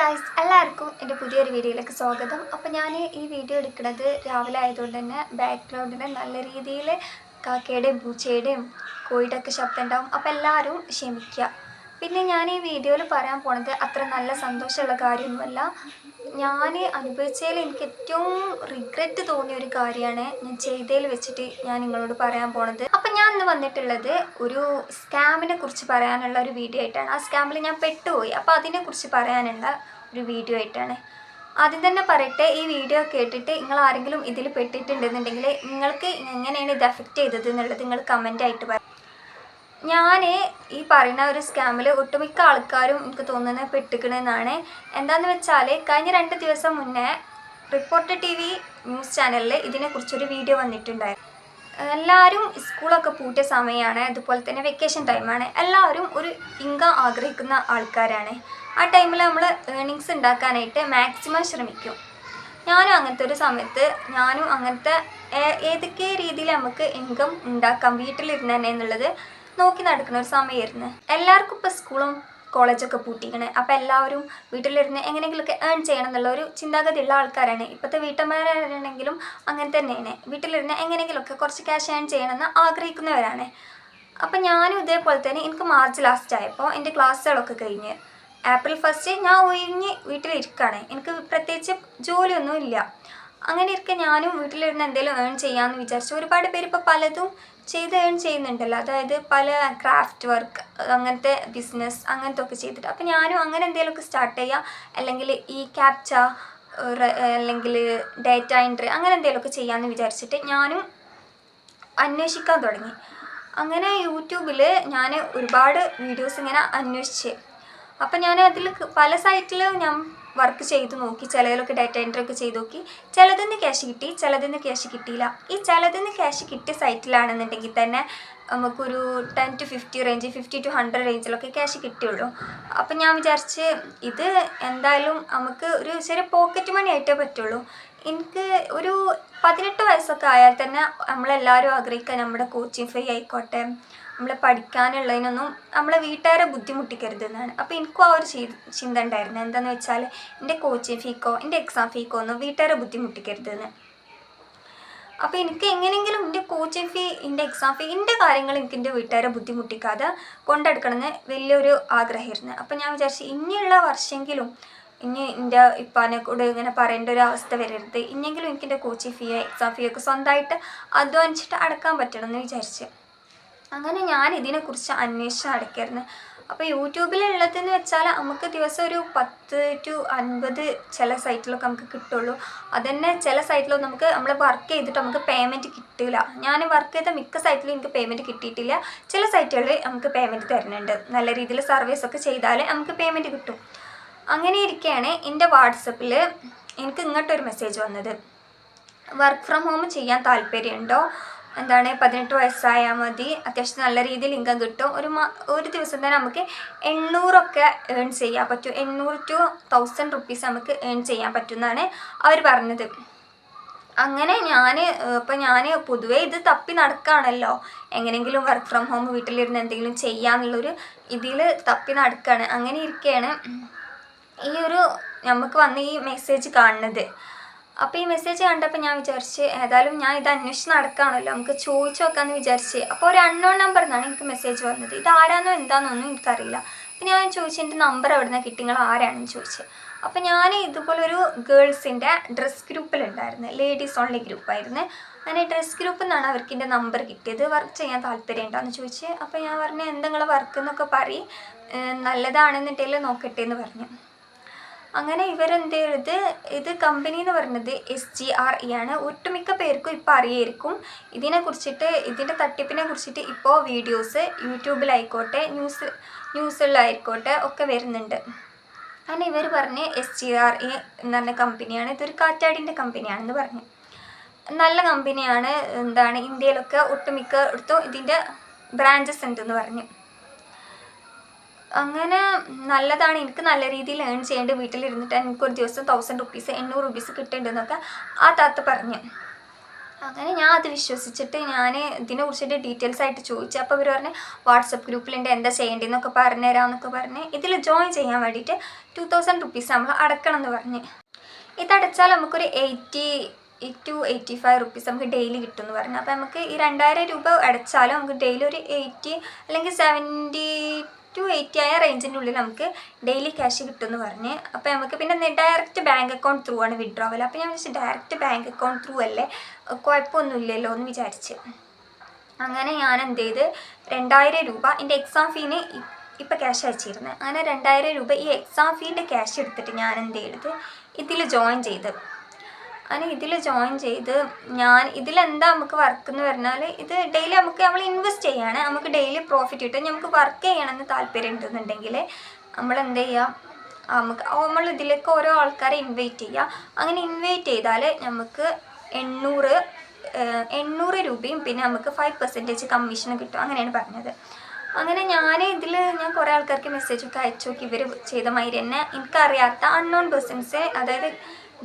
Guys എല്ലാവർക്കും എന്റെ പുതിയൊരു വീഡിയോയിലേക്ക് സ്വാഗതം. അപ്പോൾ ഞാൻ ഈ വീഡിയോ എടുക്കുന്നത് രാവിലെ ആയതുകൊണ്ട് തന്നെ ബാക്ക്ഗ്രൗണ്ടിന് നല്ല രീതിയിൽ കാക്കയുടെയും പൂച്ചയുടെയും കോഴിയുടെയൊക്കെ ശബ്ദം ഉണ്ടാവും. അപ്പോൾ എല്ലാവരും ക്ഷമിക്കുക. പിന്നെ ഞാൻ ഈ വീഡിയോയിൽ പറയാൻ പോണത് അത്ര നല്ല സന്തോഷമുള്ള കാര്യമൊന്നുമല്ല. ഞാൻ അനുഭവിച്ചതിൽ എനിക്ക് ഏറ്റവും റിഗ്രറ്റ് തോന്നിയ ഒരു കാര്യമാണ് ഞാൻ ചെയ്തതിൽ വെച്ചിട്ട് ഞാൻ നിങ്ങളോട് പറയാൻ പോണത്. അപ്പം ഞാൻ ഇന്ന് വന്നിട്ടുള്ളത് ഒരു സ്കാമിനെ കുറിച്ച് പറയാനുള്ള ഒരു വീഡിയോ ആയിട്ടാണ്. ആ സ്കാമിൽ ഞാൻ പെട്ടുപോയി. അപ്പോൾ അതിനെക്കുറിച്ച് പറയാനുള്ള ഒരു വീഡിയോ ആയിട്ടാണ്. ആദ്യം തന്നെ പറയട്ടെ ഈ വീഡിയോ കേട്ടിട്ട് നിങ്ങൾ ആരെങ്കിലും ഇതിൽ പെട്ടിട്ടുണ്ടെന്നുണ്ടെങ്കിൽ നിങ്ങൾക്ക് എങ്ങനെയാണ് ഇത് എഫക്റ്റ് ചെയ്തത് എന്നുള്ളത് നിങ്ങൾ കമന്റ് ആയിട്ട് പറ ഞാൻ ഈ പറയുന്ന ഒരു സ്കാമിൽ ഒട്ടുമിക്ക ആൾക്കാരും എനിക്ക് തോന്നുന്നത് പെട്ടിക്കണമെന്നാണ് എന്താന്ന് വെച്ചാൽ കഴിഞ്ഞ രണ്ട് ദിവസം മുന്നേ റിപ്പോർട്ടർ ടി വി ന്യൂസ് ചാനലിൽ ഇതിനെക്കുറിച്ചൊരു വീഡിയോ വന്നിട്ടുണ്ടായിരുന്നു എല്ലാവരും സ്കൂളൊക്കെ പൂട്ടിയ സമയമാണ് അതുപോലെ തന്നെ വെക്കേഷൻ ടൈമാണ് എല്ലാവരും ഒരു ഇൻകം ആഗ്രഹിക്കുന്ന ആൾക്കാരാണ്. ആ ടൈമിൽ നമ്മൾ ഏണിങ്സ് ഉണ്ടാക്കാനായിട്ട് മാക്സിമം ശ്രമിക്കും. ഞാനും അങ്ങനത്തെ ഒരു സമയത്ത് ഞാനും അങ്ങനത്തെ ഏതൊക്കെ രീതിയിൽ നമുക്ക് ഇൻകം ഉണ്ടാക്കാം വീട്ടിലിരുന്ന് തന്നെ എന്നുള്ളത് നോക്കി നടക്കുന്ന ഒരു സമയമായിരുന്നു എല്ലാവർക്കും ഇപ്പോൾ സ്കൂളും കോളേജൊക്കെ പൂട്ടിക്കണേ. അപ്പോൾ എല്ലാവരും വീട്ടിലിരുന്ന് എങ്ങനെയെങ്കിലുമൊക്കെ ഏൺ ചെയ്യണം എന്നുള്ള ഒരു ചിന്താഗതി ഉള്ള ആൾക്കാരാണ്. ഇപ്പോഴത്തെ വീട്ടമ്മമാരാണെങ്കിലും അങ്ങനെ തന്നെയാണ്. വീട്ടിലിരുന്ന് എങ്ങനെയെങ്കിലുമൊക്കെ കുറച്ച് ക്യാഷ് ഏൺ ചെയ്യണമെന്ന് ആഗ്രഹിക്കുന്നവരാണ്. അപ്പോൾ ഞാനും ഇതേപോലെ തന്നെ എനിക്ക് മാർച്ച് ലാസ്റ്റ് ആയപ്പോൾ എന്റെ ക്ലാസ്സുകളൊക്കെ കഴിഞ്ഞ് ഏപ്രിൽ ഫസ്റ്റ് ഞാൻ ഒഴിഞ്ഞ് വീട്ടിലിരിക്കുകയാണ് എനിക്ക് പ്രത്യേകിച്ച് ജോലിയൊന്നും ഇല്ല അങ്ങനെ ഇരിക്കെ ഞാനും വീട്ടിലിരുന്ന് എന്തെങ്കിലും ഏൺ ചെയ്യാമെന്ന് വിചാരിച്ചു. ഒരുപാട് പേര് ഇപ്പോൾ പലതും ചെയ്ത് ഏൺ ചെയ്യുന്നുണ്ടല്ലോ. അതായത് പല ക്രാഫ്റ്റ് വർക്ക് അങ്ങനത്തെ ബിസിനസ് അങ്ങനത്തെ ഒക്കെ ചെയ്തിട്ട്. അപ്പോൾ ഞാനും അങ്ങനെ എന്തെങ്കിലുമൊക്കെ സ്റ്റാർട്ട് ചെയ്യാം. അല്ലെങ്കിൽ ഈ ക്യാപ്ച അല്ലെങ്കിൽ ഡേറ്റ എൻട്രി അങ്ങനെ എന്തെങ്കിലുമൊക്കെ ചെയ്യാമെന്ന് വിചാരിച്ചിട്ട് ഞാനും അന്വേഷിക്കാൻ തുടങ്ങി. അങ്ങനെ യൂട്യൂബിൽ ഞാൻ ഒരുപാട് വീഡിയോസ് ഇങ്ങനെ അന്വേഷിച്ച്. അപ്പം ഞാൻ അതിൽ പല സൈറ്റിലും ഞാൻ വർക്ക് ചെയ്ത് നോക്കി ചിലതിലൊക്കെ ഡാറ്റ എൻട്രി ഒക്കെ ചെയ്ത് നോക്കി. ചിലതിന് ക്യാഷ് കിട്ടി ചിലതിന് ക്യാഷ് കിട്ടിയില്ല. ഈ ചിലതിന് ക്യാഷ് കിട്ടിയ സൈറ്റിലാണെന്നുണ്ടെങ്കിൽ തന്നെ നമുക്കൊരു ten to fifty range fifty to hundred റേഞ്ചിലൊക്കെ cash കിട്ടിയുള്ളൂ. അപ്പം ഞാൻ വിചാരിച്ച് ഇത് എന്തായാലും നമുക്ക് ഒരു ചെറിയ പോക്കറ്റ് മണി ആയിട്ടേ പറ്റുള്ളൂ. എനിക്ക് ഒരു പതിനെട്ട് വയസ്സൊക്കെ ആയാൽ തന്നെ നമ്മളെല്ലാവരും ആഗ്രഹിക്കുക നമ്മുടെ കോച്ചിങ് ഫീ ആയിക്കോട്ടെ. നമ്മൾ പഠിക്കാനുള്ളതിനൊന്നും നമ്മളെ വീട്ടുകാരെ ബുദ്ധിമുട്ടിക്കരുത് എന്നാണ് അപ്പോൾ എനിക്കും ആ ഒരു ചിന്ത ഉണ്ടായിരുന്നു. എന്താണെന്ന് വെച്ചാൽ എന്റെ കോച്ചിങ് ഫീക്കോ എന്റെ എക്സാം ഫീക്കോ ഒന്നും വീട്ടുകാരെ ബുദ്ധിമുട്ടിക്കരുത് എന്ന് അപ്പോൾ എനിക്ക് എങ്ങനെയെങ്കിലും എന്റെ കോച്ചിങ് ഫീ എന്റെ എക്സാം ഫീ എന്റെ കാര്യങ്ങൾ എനിക്ക് എന്റെ വീട്ടുകാരെ ബുദ്ധിമുട്ടിക്കാതെ കൊണ്ടെടുക്കണമെന്ന് വലിയൊരു ആഗ്രഹമായിരുന്നു. അപ്പോൾ ഞാൻ വിചാരിച്ചു ഇനിയുള്ള വർഷമെങ്കിലും ഇനി എന്റെ ഇപ്പാനെ കൂടെ ഇങ്ങനെ പറയേണ്ട ഒരു അവസ്ഥ വരരുത്. ഇനിയെങ്കിലും എനിക്ക് എന്റെ കോച്ചിങ് ഫീ എക്സാം ഫീ ഒക്കെ സ്വന്തമായിട്ട് അധ്വാനിച്ചിട്ട് അടക്കാൻ പറ്റണം എന്ന് വിചാരിച്ചു. അങ്ങനെ ഞാൻ ഇതിനെക്കുറിച്ച് അന്വേഷിച്ച് നടക്കായിരുന്നു. അപ്പോൾ യൂട്യൂബിലുള്ളതെന്ന് വെച്ചാൽ നമുക്ക് ദിവസം ഒരു പത്ത് ടു അൻപത് ചില സൈറ്റിലൊക്കെ നമുക്ക് കിട്ടുള്ളൂ. അതന്നെ ചില സൈറ്റിലൊന്നും നമുക്ക് നമ്മൾ വർക്ക് ചെയ്തിട്ട് നമുക്ക് പേയ്മെന്റ് കിട്ടില്ല. ഞാൻ വർക്ക് ചെയ്ത മിക്ക സൈറ്റിലും എനിക്ക് പേയ്മെന്റ് കിട്ടിയിട്ടില്ല. ചില സൈറ്റുകളിൽ നമുക്ക് പേയ്മെന്റ് തരുന്നുണ്ട്. നല്ല രീതിയിൽ സർവീസ് ഒക്കെ ചെയ്താൽ നമുക്ക് പേയ്മെന്റ് കിട്ടും. അങ്ങനെ ഇരിക്കുകയാണ് എന്റെ വാട്സപ്പിൽ എനിക്ക് ഇങ്ങോട്ടൊരു മെസ്സേജ് വന്നത്. വർക്ക് ഫ്രം ഹോം ചെയ്യാൻ താല്പര്യമുണ്ടോ? എന്താണ് പതിനെട്ട് വയസ്സായാൽ മതി. അത്യാവശ്യം നല്ല രീതിയിൽ ഇൻകം കിട്ടും. ഒരു ഒരു ദിവസം തന്നെ നമുക്ക് എണ്ണൂറൊക്കെ ഏൺ ചെയ്യാൻ പറ്റും. എണ്ണൂറ് ടു തൗസൻഡ് റുപ്പീസ് നമുക്ക് ഏൺ ചെയ്യാൻ പറ്റും എന്നാണ് അവർ പറഞ്ഞത്. അങ്ങനെ ഞാൻ ഇപ്പം ഞാൻ പൊതുവേ ഇത് തപ്പി നടക്കുകയാണല്ലോ എങ്ങനെയെങ്കിലും വർക്ക് ഫ്രം ഹോം വീട്ടിലിരുന്ന് എന്തെങ്കിലും ചെയ്യാമെന്നുള്ളൊരു ഇതിൽ തപ്പി നടക്കുകയാണ് അങ്ങനെ ഇരിക്കുകയാണ് ഈ ഒരു നമുക്ക് വന്ന ഈ മെസ്സേജ് കാണുന്നത്. അപ്പോൾ ഈ മെസ്സേജ് കണ്ടപ്പോൾ ഞാൻ വിചാരിച്ച് ഏതായാലും ഞാൻ ഇത് അന്വേഷിച്ച് നടക്കുകയാണല്ലോ നമുക്ക് ചോദിച്ചു നോക്കാമെന്ന് വിചാരിച്ച്. അപ്പോൾ ഒരു അൺനോൺ നമ്പർ എന്നാണ് എനിക്ക് മെസ്സേജ് വന്നത്. ഇത് ആരാന്നോ എന്താണെന്നൊന്നും എനിക്കറിയില്ല. അപ്പം ഞാൻ ചോദിച്ചു എന്റെ നമ്പർ എവിടെ നിന്ന് കിട്ടി? നിങ്ങൾ ആരാണെന്ന് ചോദിച്ചു? അപ്പോൾ ഞാൻ ഇതുപോലെ ഒരു ഗേൾസിന്റെ ഡ്രസ് ഗ്രൂപ്പിലുണ്ടായിരുന്നു ലേഡീസ് ഓൺലി ഗ്രൂപ്പായിരുന്നു അങ്ങനെ ഡ്രസ് ഗ്രൂപ്പിൽ നിന്നാണ് അവർക്ക് എന്റെ നമ്പർ കിട്ടിയത്. വർക്ക് ചെയ്യാൻ താല്പര്യം ഉണ്ടോയെന്ന് ചോദിച്ച്. അപ്പോൾ ഞാൻ പറഞ്ഞു എന്തെങ്കിലും വർക്ക് എന്നൊക്കെ പറയും. നല്ലതാണെന്നുണ്ടെങ്കിൽ നോക്കട്ടെ എന്ന് പറഞ്ഞു. അങ്ങനെ ഇവരെന്ത് ചെയ്ത് ഇത് കമ്പനി എന്ന് പറയുന്നത് എസ് ജി ആർ ഇ ആണ്. ഒട്ടുമിക്ക പേർക്കും ഇപ്പോൾ അറിയായിരിക്കും. ഇതിനെ കുറിച്ചിട്ട് ഇതിന്റെ തട്ടിപ്പിനെ കുറിച്ചിട്ട് ഇപ്പോൾ വീഡിയോസ് യൂട്യൂബിലായിക്കോട്ടെ ന്യൂസ് ന്യൂസുകളിലായിക്കോട്ടെ ഒക്കെ വരുന്നുണ്ട്. അങ്ങനെ ഇവർ പറഞ്ഞ് എസ് ജി ആർ ഇ എന്ന് പറഞ്ഞ കമ്പനിയാണ് ഇതൊരു കാറ്റാടിന്റെ കമ്പനിയാണെന്ന് പറഞ്ഞു. നല്ല കമ്പനിയാണ് എന്താണ്? ഇന്ത്യയിലൊക്കെ ഒട്ടുമിക്ക ഇടത്തും ഇതിന്റെ ബ്രാഞ്ചസ് ഉണ്ടെന്ന് പറഞ്ഞു. അങ്ങനെ നല്ലതാണ്. എനിക്ക് നല്ല രീതിയിൽ ഏൺ ചെയ്യേണ്ടത് വീട്ടിലിരുന്നിട്ട് എനിക്ക് ഒരു ദിവസം തൗസൻഡ് റുപ്പീസ് എണ്ണൂറ് റുപ്പീസ് കിട്ടുന്നുണ്ടെന്നൊക്കെ ആ താത്ത പറഞ്ഞു. അങ്ങനെ ഞാൻ അത് വിശ്വസിച്ചിട്ട് ഞാൻ ഇതിനെ കുറിച്ചിട്ട് ഡീറ്റെയിൽസ് ആയിട്ട് ചോദിച്ചു. അപ്പോൾ ഇവർ പറഞ്ഞ് വാട്സപ്പ് ഗ്രൂപ്പിലുണ്ട് എന്താ ചെയ്യേണ്ടതെന്നൊക്കെ പറഞ്ഞു തരാമെന്നൊക്കെ പറഞ്ഞ്. ഇതിൽ ജോയിൻ ചെയ്യാൻ വേണ്ടിയിട്ട് ടു തൗസൻഡ് റുപ്പീസ് നമ്മൾ അടക്കണം എന്ന് പറഞ്ഞ്. ഇതടച്ചാൽ നമുക്കൊരു eighty to eighty five rupees നമുക്ക് ഡെയിലി കിട്ടും എന്ന് പറഞ്ഞു. അപ്പോൾ നമുക്ക് ഈ രണ്ടായിരം രൂപ അടച്ചാലും നമുക്ക് ഡെയിലി ഒരു എയ്റ്റി അല്ലെങ്കിൽ സെവന്റി ടു എയ്റ്റി ആയ റേഞ്ചിന്റെ ഉള്ളിൽ നമുക്ക് ഡെയിലി ക്യാഷ് കിട്ടുമെന്ന് പറഞ്ഞ്. അപ്പോൾ നമുക്ക് പിന്നെ ഡയറക്റ്റ് ബാങ്ക് അക്കൗണ്ട് ത്രൂ ആണ് വിഡ്രോവൽ അപ്പോൾ ഞാൻ വിചാരിച്ചു ഡയറക്റ്റ് ബാങ്ക് അക്കൗണ്ട് ത്രൂ അല്ലേ? കുഴപ്പമൊന്നുമില്ലല്ലോ എന്ന് വിചാരിച്ച്. അങ്ങനെ ഞാൻ എന്ത് ചെയ്ത്? രണ്ടായിരം രൂപ എന്റെ എക്സാം ഫീന് ഇപ്പം ക്യാഷ് അയച്ചിരുന്നത് അങ്ങനെ രണ്ടായിരം രൂപ ഈ എക്സാം ഫീന്റെ ക്യാഷ് എടുത്തിട്ട് ഞാൻ എന്ത് ചെയ്തത് ഇതിൽ ജോയിൻ ചെയ്ത്. അങ്ങനെ ഇതിൽ ജോയിൻ ചെയ്ത് ഞാൻ ഇതിലെന്താ നമുക്ക് വർക്ക് എന്ന് പറഞ്ഞാൽ ഇത് ഡെയിലി നമുക്ക് നമ്മൾ ഇൻവെസ്റ്റ് ചെയ്യാണ്. നമുക്ക് ഡെയിലി പ്രോഫിറ്റ് കിട്ടും. നമുക്ക് വർക്ക് ചെയ്യണമെന്ന് താല്പര്യം ഉണ്ടെന്നുണ്ടെങ്കിൽ നമ്മൾ എന്ത് ചെയ്യുക നമുക്ക് നമ്മൾ ഇതിലേക്ക് ഓരോ ആൾക്കാരെ ഇൻവൈറ്റ് ചെയ്യുക അങ്ങനെ ഇൻവൈറ്റ് ചെയ്താൽ നമുക്ക് എണ്ണൂറ് എണ്ണൂറ് രൂപയും പിന്നെ നമുക്ക് ഫൈവ് പെർസെന്റേജ് കമ്മീഷൻ കിട്ടും. അങ്ങനെയാണ് പറഞ്ഞത്. അങ്ങനെ ഞാൻ ഇതിൽ ഞാൻ കുറേ ആൾക്കാർക്ക് മെസ്സേജൊക്കെ അയച്ചു. നോക്കി ഇവർ ചെയ്ത മാതിരി തന്നെ. എനിക്കറിയാത്ത അൺനോൺ പേഴ്സൺസ് അതായത്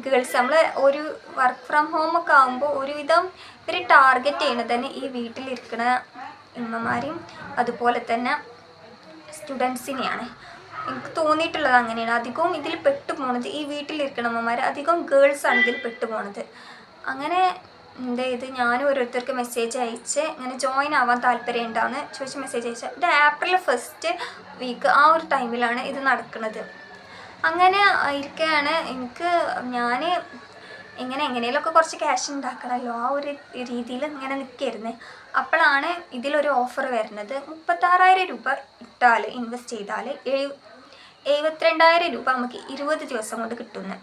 ഗേൾസ് നമ്മൾ ഒരു വർക്ക് ഫ്രം ഹോം ഒക്കെ ആകുമ്പോൾ ഒരുവിധം ഇവർ ടാർഗറ്റ് ചെയ്യണത് തന്നെ ഈ വീട്ടിലിരിക്കുന്ന ഉമ്മമാരെയും അതുപോലെ തന്നെ സ്റ്റുഡൻസിനെയാണ് എനിക്ക് തോന്നിയിട്ടുള്ളത് അങ്ങനെയാണ്. അധികവും ഇതിൽ പെട്ടു പോണത് ഈ വീട്ടിലിരിക്കണ അമ്മമാർ അധികം ഗേൾസാണ് ഇതിൽ പെട്ടു പോണത് അങ്ങനെ എന്താ ഇത്? ഞാനും ഓരോരുത്തർക്ക് മെസ്സേജ് അയച്ച് ഇങ്ങനെ ജോയിൻ ആവാൻ താല്പര്യം ഉണ്ടാവുന്ന ചോദിച്ച് മെസ്സേജ് അയച്ച. ഇത് ഏപ്രിൽ ഫസ്റ്റ് വീക്ക് ആ ഒരു ടൈമിലാണ് ഇത് നടക്കുന്നത് അങ്ങനെ ഇരിക്കുകയാണ് എനിക്ക് ഞാൻ ഇങ്ങനെ എങ്ങനെയൊക്കെ കുറച്ച് ക്യാഷ് ഉണ്ടാക്കണമല്ലോ ആ ഒരു രീതിയിൽ ഇങ്ങനെ നിൽക്കായിരുന്നു അപ്പോഴാണ് ഇതിലൊരു ഓഫർ വരുന്നത്. മുപ്പത്താറായിരം രൂപ ഇട്ടാൽ ഇൻവെസ്റ്റ് ചെയ്താൽ എഴു എഴുപത്തിരണ്ടായിരം രൂപ നമുക്ക് ഇരുപത് ദിവസം കൊണ്ട് കിട്ടുന്നു.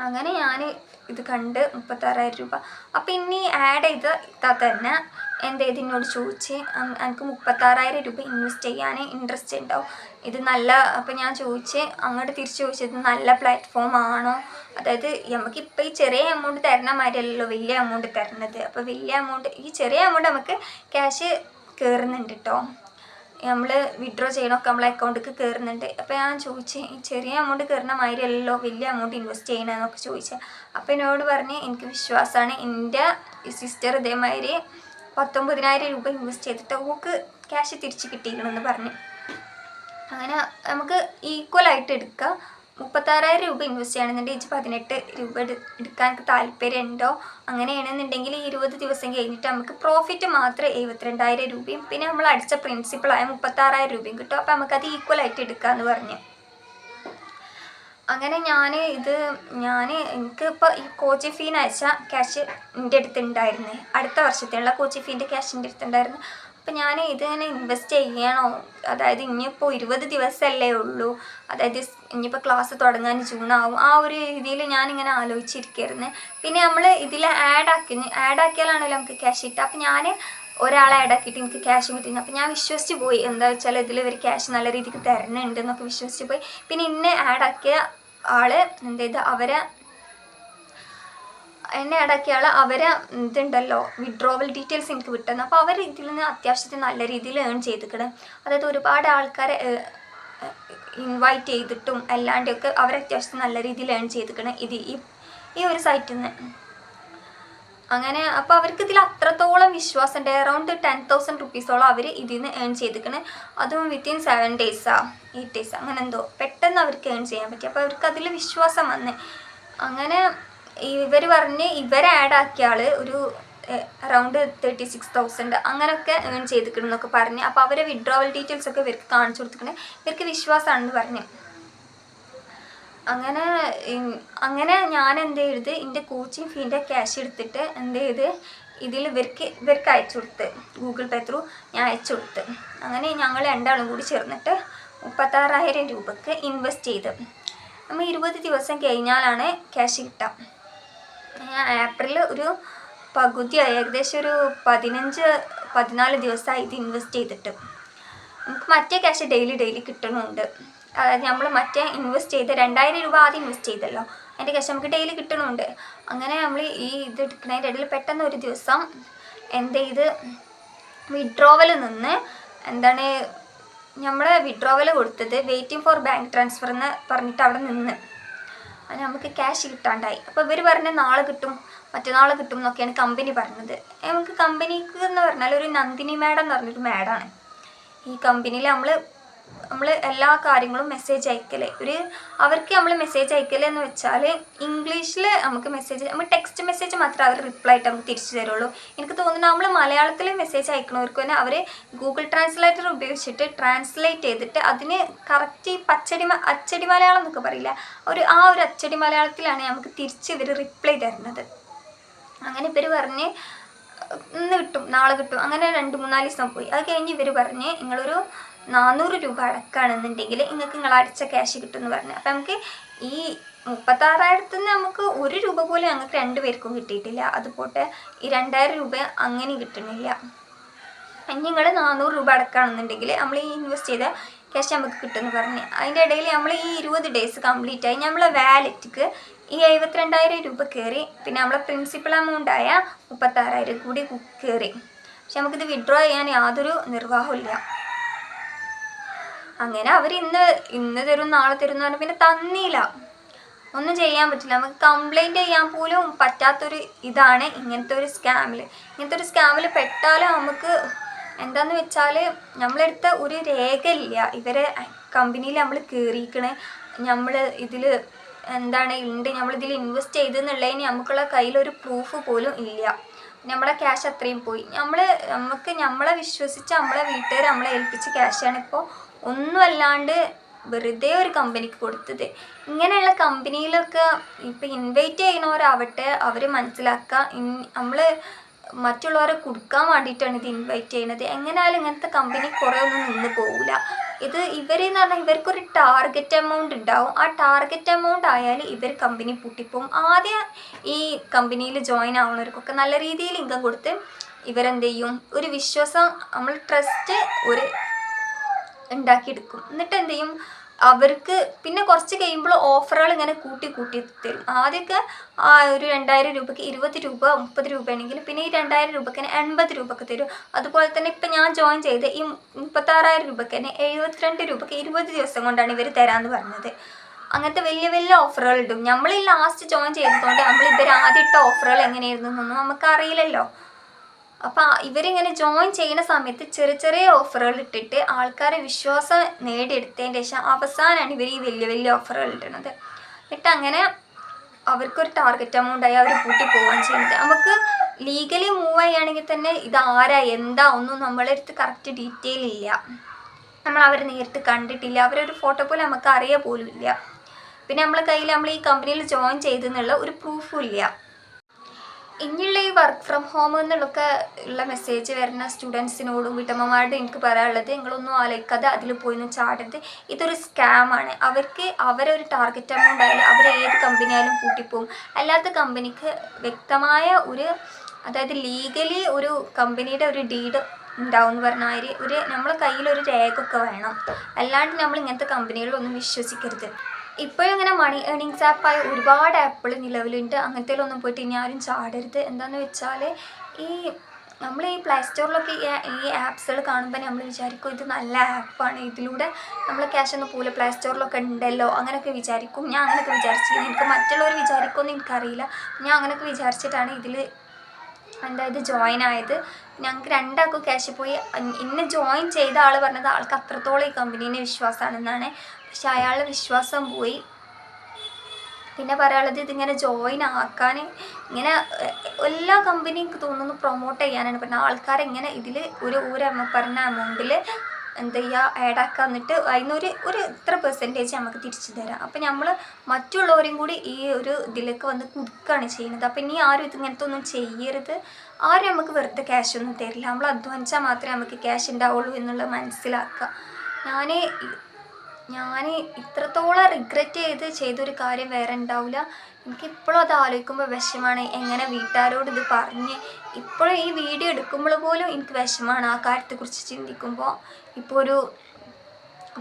അങ്ങനെ ഞാൻ ഇത് കണ്ട് മുപ്പത്താറായിരം രൂപ. അപ്പം ഇനി ആഡ് ചെയ്ത് തന്നെ. എന്റെ ഇതിനോട് ചോദിച്ച്. "അം- എനിക്ക് മുപ്പത്താറായിരം രൂപ ഇൻവെസ്റ്റ് ചെയ്യാൻ ഇൻട്രസ്റ്റ് ഉണ്ടാവും ഇത് നല്ല അപ്പം ഞാൻ ചോദിച്ച്. അങ്ങോട്ട് തിരിച്ച് ചോദിച്ചത് നല്ല പ്ലാറ്റ്ഫോം ആണോ? അതായത് നമുക്ക് ഇപ്പം ഈ ചെറിയ എമൗണ്ട് തരണ മാതിരിയല്ലല്ലോ വലിയ എമൗണ്ട് തരണത്. അപ്പോൾ വലിയ എമൗണ്ട് ഈ ചെറിയ എമൗണ്ട് നമുക്ക് ക്യാഷ് കയറുന്നുണ്ട് കേട്ടോ നമ്മൾ വിഡ്രോ ചെയ്യണമൊക്കെ നമ്മളെ അക്കൗണ്ടിലേക്ക് കയറുന്നുണ്ട് അപ്പോൾ ഞാൻ ചോദിച്ചു ചെറിയ എമൗണ്ട് കയറുന്ന മാതിരിയല്ലോ വലിയ എമൗണ്ട് ഇൻവെസ്റ്റ് ചെയ്യണമെന്നൊക്കെ ചോദിച്ചത് അപ്പോൾ എന്നോട് പറഞ്ഞ് എനിക്ക് വിശ്വാസമാണ് എന്റെ സിസ്റ്റർ ഇതേമാതിരി പത്തൊമ്പതിനായിരം രൂപ ഇൻവെസ്റ്റ് ചെയ്തിട്ട് ഓക്ക് ക്യാഷ് തിരിച്ച് കിട്ടിയിരിക്കണമെന്ന് പറഞ്ഞു. അങ്ങനെ നമുക്ക് ഈക്വൽ ആയിട്ട് എടുക്കാം. മുപ്പത്താറായിരം രൂപ ഇൻവെസ്റ്റ് ചെയ്യണമെന്നുണ്ടെങ്കിൽ ഇച്ച് പതിനെട്ട് രൂപ എടു- എടുക്കാൻ താല്പര്യമുണ്ടോ? അങ്ങനെയാണെന്നുണ്ടെങ്കിൽ ഈ ഇരുപത് ദിവസം കഴിഞ്ഞിട്ട് നമുക്ക് പ്രോഫിറ്റ് മാത്രം എഴുപത്തിരണ്ടായിരം രൂപയും പിന്നെ നമ്മൾ അടിച്ച പ്രിൻസിപ്പളായ മുപ്പത്താറായിരം രൂപയും കിട്ടും. അപ്പോൾ നമുക്കത് ഈക്വൽ ആയിട്ട് എടുക്കാമെന്ന് പറഞ്ഞു. അങ്ങനെ ഞാൻ ഇത് ഞാൻ എനിക്ക് ഇപ്പോൾ ഈ കോച്ചിങ് ഫീന്ന് അയച്ച ക്യാഷ് എന്റെ അടുത്ത് ഉണ്ടായിരുന്നേ. അടുത്ത വർഷത്തേക്കുള്ള കോച്ചിങ് ഫീന്റെ ക്യാഷ് എന്റെ അടുത്ത് ഉണ്ടായിരുന്നു. അപ്പം ഞാൻ ഇതിങ്ങനെ ഇൻവെസ്റ്റ് ചെയ്യണോ? അതായത് ഇനിയിപ്പോൾ ഇരുപത് ദിവസമല്ലേ ഉള്ളൂ. അതായത് ഇനിയിപ്പോൾ ക്ലാസ് തുടങ്ങാൻ ജൂൺ ആവും. ആ ഒരു രീതിയിൽ ഞാനിങ്ങനെ ആലോചിച്ചിരിക്കുന്നത് പിന്നെ നമ്മൾ ഇതിൽ ആഡ് ആക്കി ആഡ് ആക്കിയാലാണല്ലോ നമുക്ക് ക്യാഷ് കിട്ടുക. അപ്പം ഞാൻ ഒരാളെ ആഡ് ആക്കിയിട്ട് എനിക്ക് ക്യാഷ് കിട്ടിയിരുന്നു. അപ്പം ഞാൻ വിശ്വസിച്ച് പോയി. എന്താ വെച്ചാൽ ഇതിൽ ഇവർ ക്യാഷ് നല്ല രീതിക്ക് തരുന്നുണ്ട് എന്നൊക്കെ വിശ്വസിച്ച് പോയി. പിന്നെ ഇന്നെ ആഡ് ആക്കിയ എന്ത് ചെയ്ത്? അവരെ എന്നെ ആടാക്കിയ ആൾ അവരെ ഇതുണ്ടല്ലോ വിഡ്രോവൽ ഡീറ്റെയിൽസ് എനിക്ക് വിട്ടുന്നു അപ്പോൾ അവർ ഇതിൽ നിന്ന് അത്യാവശ്യത്തിന് നല്ല രീതിയിൽ ഏൺ ചെയ്തിക്കണം. അതായത് ഒരുപാട് ആൾക്കാരെ ഇൻവൈറ്റ് ചെയ്തിട്ടും അല്ലാണ്ടൊക്കെ അവർ അത്യാവശ്യത്തിന് നല്ല രീതിയിൽ ഏൺ ചെയ്തിക്കണം. ഇത് ഈ ഈ ഒരു സൈറ്റിൽ നിന്ന് അങ്ങനെ അപ്പോൾ അവർക്ക് ഇതിൽ അത്രത്തോളം വിശ്വാസം ഉണ്ട് അറൗണ്ട് ടെൻ തൗസൻഡ് റുപ്പീസോളം അവർ ഇതിൽ നിന്ന് ഏൺ ചെയ്തിക്കണ്. അതും വിത്തിൻ സെവൻ ഡേയ്സാ എയ്റ്റ് ഡേയ്സ് അങ്ങനെ എന്തോ പെട്ടെന്ന് അവർക്ക് ഏൺ ചെയ്യാൻ പറ്റി. അപ്പോൾ അവർക്ക് അതിൽ വിശ്വാസം വന്ന്. അങ്ങനെ ഇവർ പറഞ്ഞ് ഇവർ ആഡ് ആക്കിയ ആൾ ഒരു അറൗണ്ട് തേർട്ടി സിക്സ് തൗസൻഡ് അങ്ങനെയൊക്കെ ഏൺ ചെയ്തിക്കണം എന്നൊക്കെ പറഞ്ഞ്. അപ്പോൾ അവരെ വിഡ്രോവൽ ഡീറ്റെയിൽസ് ഒക്കെ ഇവർക്ക് കാണിച്ചു കൊടുത്തിട്ടുണ്ട് ഇവർക്ക് വിശ്വാസമാണെന്ന് പറഞ്ഞ്. അങ്ങനെ അങ്ങനെ ഞാൻ എന്ത് ചെയ്ത് എന്റെ കോച്ചിങ് ഫീന്റെ ക്യാഷ് എടുത്തിട്ട് എന്ത് ചെയ്ത് ഇതിൽ ഇവർക്ക് ഇവർക്ക് അയച്ചു കൊടുത്ത്. ഗൂഗിൾ പേ ത്രൂ ഞാൻ അയച്ചു കൊടുത്ത്. അങ്ങനെ ഞങ്ങൾ രണ്ടാളും കൂടി ചേർന്നിട്ട് മുപ്പത്താറായിരം രൂപക്ക് ഇൻവെസ്റ്റ് ചെയ്ത്. നമ്മൾ ഇരുപത് ദിവസം കഴിഞ്ഞാലാണ് ക്യാഷ് കിട്ടുക ഞാൻ ഏപ്രിൽ ഒരു പകുതിയായി ഏകദേശം ഒരു പതിനഞ്ച് പതിനാല് ദിവസമായി ഇത് ഇൻവെസ്റ്റ് ചെയ്തിട്ട്. നമുക്ക് മറ്റേ ക്യാഷ് ഡെയിലി ഡെയിലി കിട്ടണമുണ്ട് അതായത് നമ്മൾ മറ്റേ ഇൻവെസ്റ്റ് ചെയ്ത് രണ്ടായിരം രൂപ ആദ്യം ഇൻവെസ്റ്റ് ചെയ്തല്ലോ. അതിന്റെ ക്യാഷ് നമുക്ക് ഡെയിലി കിട്ടണമുണ്ട് അങ്ങനെ നമ്മൾ ഈ ഇത് എടുക്കുന്നതിന്റെ ഇടയിൽ പെട്ടെന്ന് ഒരു ദിവസം എന്ത് ചെയ്ത് വിഡ്രോവൽ നിന്ന് എന്താണ് നമ്മൾ വിഡ്രോവൽ കൊടുത്തത് വെയിറ്റിംഗ് ഫോർ ബാങ്ക് ട്രാൻസ്ഫർ എന്ന് പറഞ്ഞിട്ട് അവിടെ നിന്ന്. അങ്ങനെ നമുക്ക് ക്യാഷ് കിട്ടാണ്ടായി. അപ്പോൾ ഇവർ പറഞ്ഞ നാളെ കിട്ടും മറ്റന്നാൾ കിട്ടും എന്നൊക്കെയാണ് കമ്പനി പറഞ്ഞത്. നമുക്ക് കമ്പനിക്ക് എന്ന് പറഞ്ഞാൽ ഒരു നന്ദിനി മാഡം എന്ന് പറഞ്ഞൊരു മാഡമാണ് ഈ കമ്പനിയിൽ നമ്മൾ നമ്മൾ എല്ലാ കാര്യങ്ങളും മെസ്സേജ് അയക്കലേ. ഒരു അവർക്ക് നമ്മൾ മെസ്സേജ് അയക്കലേ എന്ന് വെച്ചാൽ ഇംഗ്ലീഷിൽ നമുക്ക് മെസ്സേജ് നമ്മൾ ടെക്സ്റ്റ് മെസ്സേജ് മാത്രമേ അവർ റിപ്ലൈ ആയിട്ട് നമുക്ക് തിരിച്ചു തരുള്ളൂ. എനിക്ക് തോന്നുന്നു നമ്മൾ മലയാളത്തിൽ മെസ്സേജ് അയക്കണവർക്ക് തന്നെ അവർ ഗൂഗിൾ ട്രാൻസ്ലേറ്റർ ഉപയോഗിച്ചിട്ട് ട്രാൻസ്ലേറ്റ് ചെയ്തിട്ട് അതിന് കറക്റ്റ് ഈ പച്ചടി അച്ചടി മലയാളം എന്നൊക്കെ പറയില്ല ഒരു ആ ഒരു അച്ചടി മലയാളത്തിലാണ് നമുക്ക് തിരിച്ച് ഇവർ റിപ്ലൈ തരുന്നത്. അങ്ങനെ ഇവർ പറഞ്ഞ് ഇന്ന് കിട്ടും നാളെ കിട്ടും അങ്ങനെ രണ്ട് മൂന്നാൽ ദിവസം പോയി. അത് കഴിഞ്ഞ് ഇവർ പറഞ്ഞ് നിങ്ങളൊരു നാനൂറ് രൂപ അടക്കുകയാണെന്നുണ്ടെങ്കിൽ നിങ്ങൾക്ക് നിങ്ങൾ അടച്ച ക്യാഷ് കിട്ടുമെന്ന് പറഞ്ഞു. അപ്പം നമുക്ക് ഈ മുപ്പത്താറായിരത്തിൽ നിന്ന് നമുക്ക് ഒരു രൂപ പോലും ഞങ്ങൾക്ക് രണ്ടുപേർക്കും കിട്ടിയിട്ടില്ല. അത് പോട്ടെ ഈ രണ്ടായിരം രൂപ അങ്ങനെ കിട്ടണില്ല നിങ്ങൾ നാനൂറ് രൂപ അടക്കുകയാണെന്നുണ്ടെങ്കിൽ നമ്മൾ ഈ ഇൻവെസ്റ്റ് ചെയ്ത ക്യാഷ് നമുക്ക് കിട്ടുമെന്ന് പറഞ്ഞു. അതിന്റെ ഇടയിൽ നമ്മൾ ഈ ഇരുപത് ഡേയ്സ് കംപ്ലീറ്റ് ആയി നമ്മളെ വാലറ്റിക്ക് ഈ എഴുപത്തിരണ്ടായിരം രൂപ കയറി പിന്നെ നമ്മളെ പ്രിൻസിപ്പൽ എമൗണ്ട് ആയ മുപ്പത്താറായിരം കൂടി കയറി. പക്ഷെ നമുക്കിത് വിഡ്രോ ചെയ്യാൻ യാതൊരു നിർവാഹമില്ല അങ്ങനെ അവർ ഇന്ന് ഇന്ന് തരും നാളെ തരും പറഞ്ഞാൽ പിന്നെ തന്നില്ല. ഒന്നും ചെയ്യാൻ പറ്റില്ല. നമുക്ക് കംപ്ലൈന്റ് ചെയ്യാൻ പോലും പറ്റാത്തൊരു ഇതാണ് ഇങ്ങനത്തെ ഒരു സ്കാമിൽ ഇങ്ങനത്തെ ഒരു സ്കാമിൽ പെട്ടാൽ നമുക്ക് എന്താന്ന് വെച്ചാൽ നമ്മളെടുത്ത ഒരു രേഖ ഇല്ല ഇവരെ കമ്പനിയിൽ നമ്മൾ കയറിയിരിക്കണേ നമ്മൾ ഇതിൽ എന്താണ് ഉണ്ട് നമ്മളിതിൽ ഇൻവെസ്റ്റ് ചെയ്തെന്നുള്ളതിന് നമുക്കുള്ള കയ്യിലൊരു പ്രൂഫ് പോലും ഇല്ല. നമ്മളെ ക്യാഷ് അത്രയും പോയി. നമ്മൾ നമുക്ക് നമ്മളെ വിശ്വസിച്ച് നമ്മളെ വീട്ടുകാർ നമ്മളെ ഏൽപ്പിച്ച ക്യാഷാണ് ഇപ്പോൾ ഒന്നുമല്ലാണ്ട് വെറുതെ ഒരു കമ്പനിക്ക് കൊടുത്തത്. ഇങ്ങനെയുള്ള കമ്പനിയിലൊക്കെ ഇപ്പം ഇൻവൈറ്റ് ചെയ്യുന്നവരാവട്ടെ അവർ മനസ്സിലാക്കുക ഇൻ നമ്മൾ മറ്റുള്ളവരെ കൊടുക്കാൻ വേണ്ടിയിട്ടാണ് ഇത് ഇൻവൈറ്റ് ചെയ്യുന്നത് എങ്ങനെയാലും ഇങ്ങനത്തെ കമ്പനി കുറേ ഒന്നും നിന്ന് പോകില്ല ഇത് ഇവരെന്ന് പറഞ്ഞാൽ ഇവർക്കൊരു ടാർഗറ്റ് എമൗണ്ട് ഉണ്ടാവും. ആ ടാർഗറ്റ് എമൗണ്ട് ആയാൽ ഇവർ കമ്പനി പൂട്ടിപ്പോവും. ആദ്യം ഈ കമ്പനിയിൽ ജോയിൻ ആവുന്നവർക്കൊക്കെ നല്ല രീതിയിൽ ഇൻകം കൊടുത്ത് ഇവരെന്ത് ചെയ്യും ഒരു വിശ്വാസം നമ്മൾ ട്രസ്റ്റ് ഒരു ഉണ്ടാക്കിയെടുക്കും. എന്നിട്ട് എന്ത് ചെയ്യും? അവർക്ക് പിന്നെ കുറച്ച് കഴിയുമ്പോൾ ഓഫറുകൾ ഇങ്ങനെ കൂട്ടി കൂട്ടി തരും. ആദ്യമൊക്കെ ആ ഒരു രണ്ടായിരം രൂപയ്ക്ക് ഇരുപത് രൂപ മുപ്പത് രൂപയാണെങ്കിൽ പിന്നെ ഈ രണ്ടായിരം രൂപയ്ക്ക് തന്നെ എൺപത് രൂപയ്ക്ക് തരും. അതുപോലെ തന്നെ ഇപ്പം ഞാൻ ജോയിൻ ചെയ്ത് ഈ മുപ്പത്താറായിരം രൂപയ്ക്ക് തന്നെ എഴുപത്തിരണ്ട് രൂപയ്ക്ക് ഇരുപത് ദിവസം കൊണ്ടാണ് ഇവർ തരാമെന്ന് പറഞ്ഞത്. അങ്ങനത്തെ വലിയ വലിയ ഓഫറുകൾ ഇടും. നമ്മൾ ഈ ലാസ്റ്റ് ജോയിൻ ചെയ്തതുകൊണ്ട് നമ്മൾ ഇവർ ആദ്യം ഇട്ട ഓഫറുകൾ എങ്ങനെയായിരുന്നു എന്നൊന്നും നമുക്ക് അറിയില്ലല്ലോ അപ്പം ഇവരിങ്ങനെ ജോയിൻ ചെയ്യുന്ന സമയത്ത് ചെറിയ ചെറിയ ഓഫറുകൾ ഇട്ടിട്ട് ആൾക്കാരെ വിശ്വാസം നേടിയെടുത്തതിന്റെ ശേഷം അവസാനമാണ് ഇവർ ഈ വലിയ വലിയ ഓഫറുകൾ ഇടുന്നത്. എന്നിട്ട് അങ്ങനെ അവർക്കൊരു ടാർഗറ്റ് എമൗണ്ട് ആയി അവർ കൂട്ടി പോവുകയും ചെയ്യുന്നത്. നമുക്ക് ലീഗലി മൂവ് ചെയ്യുകയാണെങ്കിൽ തന്നെ ഇത് ആരാ എന്താ ഒന്നും നമ്മളെ അടുത്ത് കറക്റ്റ് ഡീറ്റെയിൽ ഇല്ല. നമ്മൾ അവരെ നേരിട്ട് കണ്ടിട്ടില്ല. അവരൊരു ഫോട്ടോ പോലും നമുക്ക് അറിയ പോലും ഇല്ല. പിന്നെ നമ്മളെ കയ്യിൽ നമ്മൾ ഈ കമ്പനിയിൽ ജോയിൻ ചെയ്തെന്നുള്ള ഒരു പ്രൂഫും ഇല്ല. ഇനിയുള്ള ഈ വർക്ക് ഫ്രം ഹോം എന്നുള്ളൊക്കെ ഉള്ള മെസ്സേജ് വരുന്ന സ്റ്റുഡൻസിനോടും വീട്ടമ്മമാരോടും എനിക്ക് പറയാനുള്ളത് നിങ്ങളൊന്നും ആലോചിക്കാതെ അതിൽ പോയി ഒന്ന് ചാടരുത്. ഇതൊരു സ്കാമാണ് അവർക്ക് അവരൊരു ടാർഗറ്റ് എമൗണ്ട് ആയാലും അവർ ഏത് കമ്പനി ആയാലും പൂട്ടിപ്പോവും. അല്ലാത്ത കമ്പനിക്ക് വ്യക്തമായ ഒരു അതായത് ലീഗലി ഒരു കമ്പനിയുടെ ഒരു ഡീഡ് ഉണ്ടാവും എന്ന് പറഞ്ഞാൽ ഒരു നമ്മളെ കയ്യിൽ ഒരു രേഖ ഒക്കെ വേണം. അല്ലാണ്ട് നമ്മൾ ഇങ്ങനത്തെ കമ്പനികളിലൊന്നും വിശ്വസിക്കരുത്. ഇപ്പോഴും ഇങ്ങനെ മണി ഏണിങ്സ് ആപ്പായ ഒരുപാട് ആപ്പുകൾ നിലവിലുണ്ട്. അങ്ങനത്തേലൊന്നും പോയിട്ട് ഇനി ആരും ചാടരുത്. എന്താണെന്ന് വെച്ചാൽ ഈ നമ്മൾ ഈ പ്ലേ സ്റ്റോറിലൊക്കെ ഈ ആപ്സുകൾ കാണുമ്പോൾ നമ്മൾ വിചാരിക്കും ഇത് നല്ല ആപ്പാണ് ഇതിലൂടെ നമ്മൾ ക്യാഷ് ഒന്നും പോലെ പ്ലേ സ്റ്റോറിലൊക്കെ ഉണ്ടല്ലോ. അങ്ങനെയൊക്കെ വിചാരിക്കും. ഞാൻ അങ്ങനെയൊക്കെ വിചാരിച്ചിരുന്നു. എനിക്ക് മറ്റുള്ളവർ വിചാരിക്കുമെന്ന് എനിക്കറിയില്ല. ഞാൻ അങ്ങനെയൊക്കെ വിചാരിച്ചിട്ടാണ് ഇതിൽ എന്തായത് ജോയിൻ ആയത്. ഞങ്ങൾക്ക് രണ്ടാൾക്കും ക്യാഷ് പോയി. ഇന്നെ ജോയിൻ ചെയ്ത ആൾ പറഞ്ഞത് ആൾക്ക് അത്രത്തോളം ഈ കമ്പനീനെ വിശ്വാസമാണെന്നാണ് പക്ഷെ അയാളുടെ വിശ്വാസം പോയി. പിന്നെ പറയാനുള്ളത് ഇതിങ്ങനെ ജോയിൻ ആക്കാൻ ഇങ്ങനെ എല്ലാ കമ്പനിയും തോന്നുന്നു പ്രൊമോട്ട് ചെയ്യാനാണ്. പറഞ്ഞത് ആൾക്കാരെ ഇങ്ങനെ ഇതിൽ ഒരു ഒരു പറഞ്ഞ എമൗണ്ടിൽ എന്താ ചെയ്യുക ആഡ് ആക്കാൻ എന്നിട്ട് അതിനൊരു ഒരു ഇത്ര പെർസെന്റേജ് നമുക്ക് തിരിച്ചു തരാം. അപ്പം നമ്മൾ മറ്റുള്ളവരും കൂടി ഈ ഒരു ഇതിലേക്ക് വന്ന് കുടുക്കുകയാണ് ചെയ്യുന്നത്. അപ്പം ഇനി ആരും ഇത് ഇങ്ങനത്തെ ഒന്നും ചെയ്യരുത്. ആരും നമുക്ക് വെറുതെ ക്യാഷ് ഒന്നും തരില്ല. നമ്മൾ അധ്വാനിച്ചാൽ മാത്രമേ നമുക്ക് ക്യാഷ് ഉണ്ടാവുള്ളൂ എന്നുള്ളത് മനസ്സിലാക്കുക ഞാൻ ഞാൻ ഇത്രത്തോളം റിഗ്രറ്റ് ചെയ്ത് ചെയ്തൊരു കാര്യം വേറെ ഉണ്ടാവില്ല എനിക്കിപ്പോഴും അത് ആലോചിക്കുമ്പോൾ വിഷമാണ്. എങ്ങനെ വീട്ടുകാരോട് ഇത് പറഞ്ഞ് ഇപ്പോഴും ഈ വീഡിയോ എടുക്കുമ്പോൾ പോലും എനിക്ക് വിഷമാണ് ആ കാര്യത്തെക്കുറിച്ച് ചിന്തിക്കുമ്പോൾ ഇപ്പോൾ ഒരു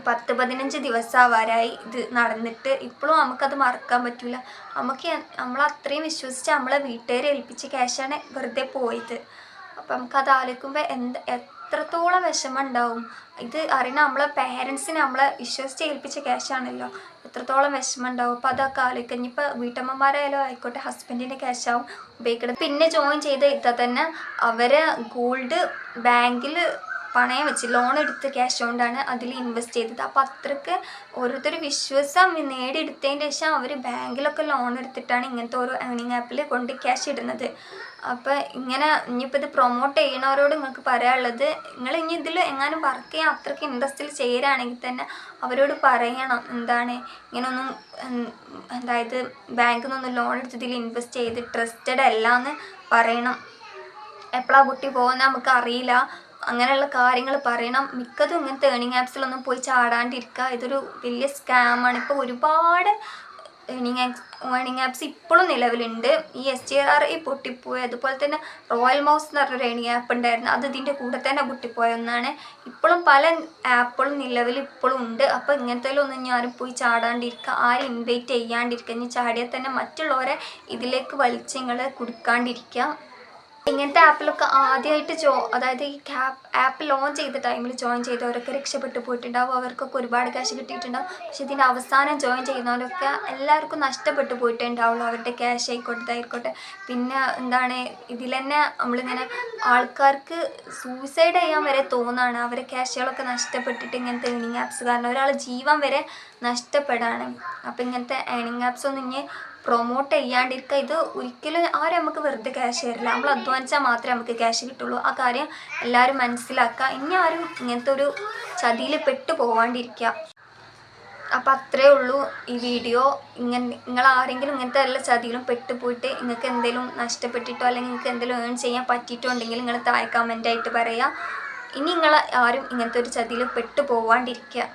പത്ത് പതിനഞ്ച് ദിവസമാവാറായി ഇത് നടന്നിട്ട് ഇപ്പോഴും നമുക്കത് മറക്കാൻ പറ്റില്ല നമുക്ക് നമ്മൾ അത്രയും വിശ്വസിച്ച് നമ്മളെ വീട്ടുകാരെ ഏൽപ്പിച്ച ക്യാഷാണ് വെറുതെ പോയത്. അപ്പം നമുക്കത് ആലോചിക്കുമ്പോൾ എന്ത് എത്രത്തോളം വിഷമം ഉണ്ടാവും ഇത് അറിയണ നമ്മളെ പേരൻസിനെ നമ്മളെ വിശ്വസിച്ച് ഏൽപ്പിച്ച ക്യാഷാണല്ലോ എത്രത്തോളം വിഷമം ഉണ്ടാവും അപ്പോൾ അതൊക്കെ ആലോചിക്കുക ഇനിയിപ്പോൾ വീട്ടമ്മമാരായാലും ആയിക്കോട്ടെ ഹസ്ബൻഡിന്റെ ക്യാഷ് ആവും ഉപയോഗിക്കുന്നത് പിന്നെ ജോയിൻ ചെയ്ത ഇത്താൽ തന്നെ അവരെ ഗോൾഡ് ബാങ്കിൽ പണയം വെച്ച് ലോൺ എടുത്ത് ക്യാഷ് കൊണ്ടാണ് അതിൽ ഇൻവെസ്റ്റ് ചെയ്തത്. അപ്പോൾ അത്രയ്ക്ക് ഓരോരുത്തർ വിശ്വാസം നേടിയെടുത്തതിന് ശേഷം അവർ ബാങ്കിലൊക്കെ ലോൺ എടുത്തിട്ടാണ് ഇങ്ങനത്തെ ഓരോ ഏണിംഗ് ആപ്പിൽ കൊണ്ട് ക്യാഷ് ഇടുന്നത്. അപ്പോൾ ഇങ്ങനെ ഇനിയിപ്പോൾ ഇത് പ്രൊമോട്ട് ചെയ്യണവരോട് നിങ്ങൾക്ക് പറയാനുള്ളത് നിങ്ങൾ ഇനി ഇതിൽ എങ്ങാനും വർക്ക് ചെയ്യാൻ അത്രയ്ക്ക് ഇൻട്രസ്റ്റിൽ ചെയ്യാനാണെങ്കിൽ തന്നെ അവരോട് പറയണം എന്താണ് ഇങ്ങനൊന്നും അതായത് ബാങ്കിൽ നിന്നൊന്നും ലോൺ എടുത്ത് ഇതിൽ ഇൻവെസ്റ്റ് ചെയ്ത് ട്രസ്റ്റഡ് അല്ല എന്ന് പറയണം. എപ്പോഴാണ് കുട്ടി പോകുന്നത് നമുക്ക് അറിയില്ല. അങ്ങനെയുള്ള കാര്യങ്ങൾ പറയണം. മിക്കതും ഇങ്ങനത്തെ ഏണിംഗ് ആപ്സിലൊന്നും പോയി ചാടാണ്ടിരിക്കുക. ഇതൊരു വലിയ സ്കാമാണ് ഇപ്പോൾ ഒരുപാട് ഏണിംഗ് ആപ്സ് ഏണിംഗ് ആപ്സ് ഇപ്പോഴും നിലവിലുണ്ട്. ഈ എസ് ജി ആർ ഐ പൊട്ടിപ്പോയി അതുപോലെ തന്നെ റോയൽ മൗസ് എന്ന് പറഞ്ഞൊരു ഏണിംഗ് ആപ്പ് ഉണ്ടായിരുന്നു. അത് ഇതിന്റെ കൂടെ തന്നെ പൊട്ടിപ്പോയ ഒന്നാണ്. ഇപ്പോഴും പല ആപ്പുകളും നിലവിൽ ഇപ്പോഴും ഉണ്ട്. അപ്പോൾ ഇങ്ങനത്തേലൊന്നും ഞാനും പോയി ചാടാണ്ടിരിക്കുക ആരും ഇൻവൈറ്റ് ചെയ്യാണ്ടിരിക്കുക ഇനി ചാടിയാൽ തന്നെ മറ്റുള്ളവരെ ഇതിലേക്ക് വലിച്ചങ്ങൾ കൊടുക്കാണ്ടിരിക്കുക ഇങ്ങനത്തെ ആപ്പിലൊക്കെ ആദ്യമായിട്ട് ജോ അതായത് ഈ ക്യാപ് ആപ്പ് ലോഞ്ച് ചെയ്ത ടൈമിൽ ജോയിൻ ചെയ്തവരൊക്കെ രക്ഷപ്പെട്ടു പോയിട്ടുണ്ടാവും. അവർക്കൊക്കെ ഒരുപാട് ക്യാഷ് കിട്ടിയിട്ടുണ്ടാവും. പക്ഷെ ഇതിന്റെ അവസാനം ജോയിൻ ചെയ്യുന്നവരൊക്കെ എല്ലാവർക്കും നഷ്ടപ്പെട്ടു പോയിട്ടുണ്ടാവുള്ളൂ. അവരുടെ ക്യാഷ് ആയിക്കോട്ടെ ഇതായിക്കോട്ടെ. പിന്നെ എന്താണ് ഇതിൽ തന്നെ നമ്മളിങ്ങനെ ആൾക്കാർക്ക് സൂയിസൈഡ് ചെയ്യാൻ വരെ തോന്നാണ്. അവരെ ക്യാഷുകളൊക്കെ നഷ്ടപ്പെട്ടിട്ട് ഇങ്ങനത്തെ ഏണിങ് ആപ്സ് കാരണം ഒരാൾ ജീവൻ വരെ നഷ്ടപ്പെടാണ്. അപ്പം ഇങ്ങനത്തെ ഏണിങ് ആപ്സ് ഒന്നും ഇനി പ്രൊമോട്ട് ചെയ്യാണ്ടിരിക്കുക ഇത് ഒരിക്കലും ആരും നമുക്ക് വെറുതെ ക്യാഷ് തരില്ല. നമ്മൾ അധ്വാനിച്ചാൽ മാത്രമേ നമുക്ക് ക്യാഷ് കിട്ടുള്ളൂ. ആ കാര്യം എല്ലാവരും മനസ്സിലാക്കുക ഇനി ആരും ഇങ്ങനത്തെ ഒരു ചതിയിൽ പെട്ടു പോവാണ്ടിരിക്കുക അപ്പം അത്രേ ഉള്ളൂ ഈ വീഡിയോ. ഇങ്ങനെ നിങ്ങൾ ആരെങ്കിലും ഇങ്ങനത്തെ എല്ലാ ചതിയിലും പെട്ടുപോയിട്ട് നിങ്ങൾക്ക് എന്തെങ്കിലും നഷ്ടപ്പെട്ടിട്ടോ അല്ലെങ്കിൽ നിങ്ങൾക്ക് എന്തെങ്കിലും ഏൺ ചെയ്യാൻ പറ്റിയിട്ടോ ഉണ്ടെങ്കിൽ നിങ്ങൾ താഴെ കമന്റായിട്ട് പറയുക ഇനി നിങ്ങൾ ആരും ഇങ്ങനത്തെ ഒരു ചതിയിൽ പെട്ടു പോവാണ്ടിരിക്കുക